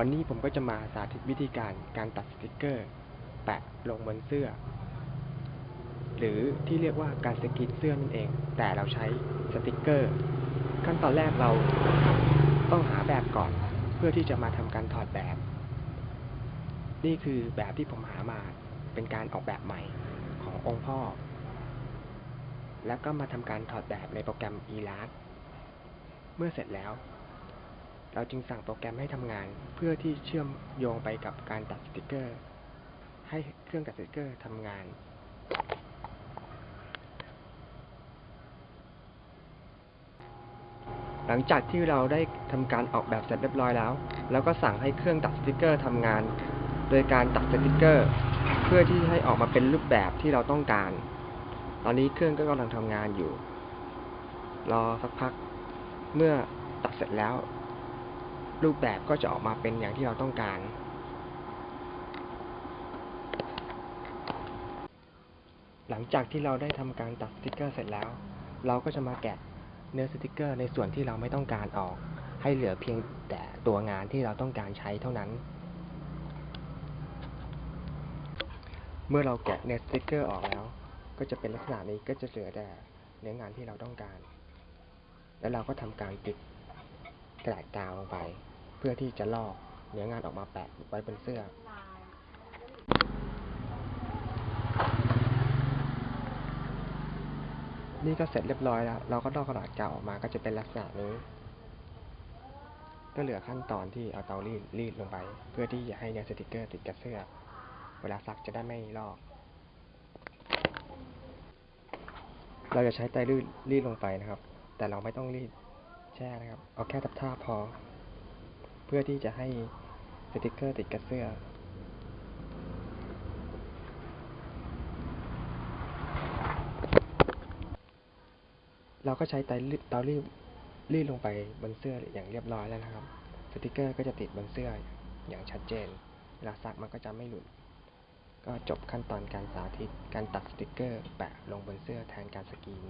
วันนี้ผมก็จะมาสาธิตวิธีการการตัดสติกเกอร์ แปะลงบนเสื้อ หรือที่เรียกว่าการสกรีนเสื้อนั่นเอง แต่เราใช้สติกเกอร์ ขั้นตอนแรกเราต้องหาแบบก่อนเพื่อที่จะมาทำการถอดแบบ นี่คือแบบที่ผมหามาเป็นการออกแบบใหม่ขององค์พ่อ แล้วก็มาทำการถอดแบบในโปรแกรม e-last เมื่อเสร็จแล้ว เราจึงสั่งโปรแกรมให้ทำงาน เพื่อที่เชื่อมโยงไปกับการตัดสติกเกอร์ ให้เครื่องตัดสติกเกอร์ทำงาน หลังจากที่เราได้ทำการออกแบบเสร็จเรียบร้อยแล้ว เราก็สั่งให้เครื่องตัดสติกเกอร์ทำงาน โดยการตัดสติกเกอร์ เพื่อที่ให้ออกมาเป็นรูปแบบที่เราต้องการ ตอนนี้เครื่องก็กำลังทำงานอยู่ รอสักพัก เมื่อตัดเสร็จแล้ว รูปแบบก็จะออกมาเป็นอย่างที่เราต้องการ หลังจากที่เราได้ทำการตัดสติกเกอร์เสร็จแล้ว เราก็จะมาแกะเนื้อสติกเกอร์ในส่วนที่เราไม่ต้องการออก ให้เหลือเพียงแต่ตัวงานที่เราต้องการใช้เท่านั้น เมื่อเราแกะเนื้อสติกเกอร์ออกแล้ว ก็จะเป็นลักษณะนี้ก็จะเหลือแต่เนื้องานที่เราต้องการ แล้วเราก็ทำการติดกระดาษกาวลงไป เพื่อที่จะลอกเนื้องานออกมาแปะไว้บนเสื้อ นี่ก็เสร็จเรียบร้อยแล้ว เราก็ลอกกระดาษเก่าออกมาก็จะเป็นลักษณะนี้ ก็เหลือขั้นตอนที่เอาเตารีดรีดลงไป เพื่อที่จะให้เนื้อสติกเกอร์ติดกับเสื้อ เวลาซักจะได้ไม่ลอก เราจะใช้ไตรรีดรีดลงไปนะครับ แต่เราไม่ต้องรีดแช่นะครับ เอาแค่ทับท่าพอ เพื่อที่จะให้สติกเกอร์ติดกับเสื้อ เราก็ใช้ไตรรีดเตารีดรีดลงไปบนเสื้ออย่างเรียบร้อยแล้วนะครับ สติกเกอร์ก็จะติดบนเสื้ออย่างชัดเจน เวลาซักมันก็จะไม่หลุด ก็จบขั้นตอนการสาธิตการตัดสติกเกอร์แปะลงบนเสื้อแทนการสกรีน